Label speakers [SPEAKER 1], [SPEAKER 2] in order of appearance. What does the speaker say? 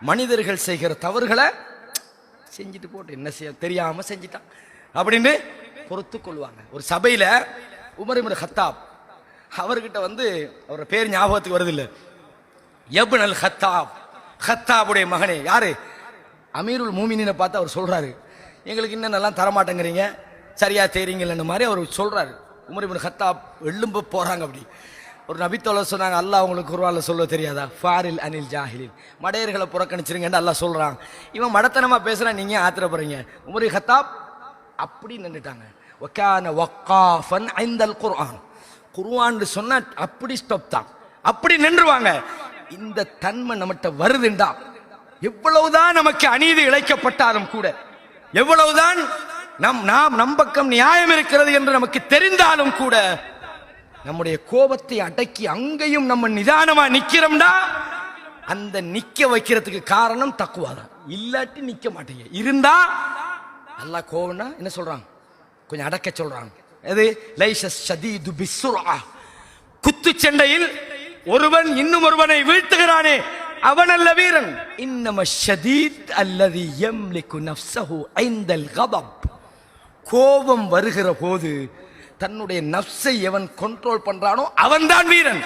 [SPEAKER 1] மனிதர்கள் செய்கிற தவறுகளை செஞ்சுட்டு போட்டு என்ன செய்ய தெரியாம செஞ்சிட்டான். அப்படின்னு பொறுத்து கொள்வாங்க. ஒரு சபையில உமரிமர் ஹத்தாப் அவர்கிட்ட வந்து அவர் பேர் ஞாபகத்துக்கு வருதில்ல. எபுனல் அல் ஹத்தாப் ஹத்தாபுடைய மகனே யாரு? அமீருல் மூமினினை பார்த்து அவர் சொல்றாரு. எங்களுக்கு இன்னும் நல்லா தரமாட்டேங்கிறீங்க. சரியா தெரியுங்கள்னு மாதிரி அவர் சொல்றாரு. உமரிமர் ஹத்தாப் எழும்ப போறாங்க அப்படி. ஒரு நபித்தோல சொன்னாங்க அல்லாஹ் அவங்களுக்கு குருவால சொல்ல தெரியாதா? ஃபாரில் அனில் ஜாஹிலின். மடையர்களை புறக்கணிச்சிருங்கன்னு எல்லாம் சொல்கிறான் இவன் மடத்தனமா பேசுகிறான் நீங்கள் ஆத்திரப்படுறீங்க உமர் இப்னு ஹத்தாப் அப்படி நின்றுட்டாங்க ஒக்கான ஒக்காஃபன் ஐந்தல் குர்ஆன். குர்ஆன் சொன்னால் அப்படி ஸ்டப் தான். அப்படி நின்றுவாங்க. இந்த தன்மை நம்மகிட்ட வருதுண்டா? எவ்வளவுதான் நமக்கு அநீதி இழைக்கப்பட்டாலும் கூட எவ்வளவுதான் நம் நாம் நம்பக்கம் நியாயம் இருக்கிறது என்று நமக்கு தெரிந்தாலும் கூட நம்முடைய கோபத்தை அடக்கி அங்கேயும் நம்ம நிதானமா நிக்கிறோம்டா அந்த நிக்க வைக்கிறதுக்கு காரணம் தக்குவாதான். இல்லாட்டி நிக்க மாட்டீங்க. இருந்தா அல்லா கோவம்னா என்ன சொல்றாங்க? கொஞ்சம் அடக்க சொல்றாங்க. எது லைசஸ் ஷதீது பிசுரா குத்து சண்டையில் ஒருவன் இன்னும் ஒருவனை வீழ்த்துகிறானே அவன் அல்ல வீரன். இன்னம ஷதீத் அல்லது யம்லிகு நஃப்ஸஹு ஐந்தல் கபப் கோபம் வருகிற போது தன்னுடைய நப்சை எவன் கண்ட்ரோல் பண்றானோ அவன்தான் வீரன்.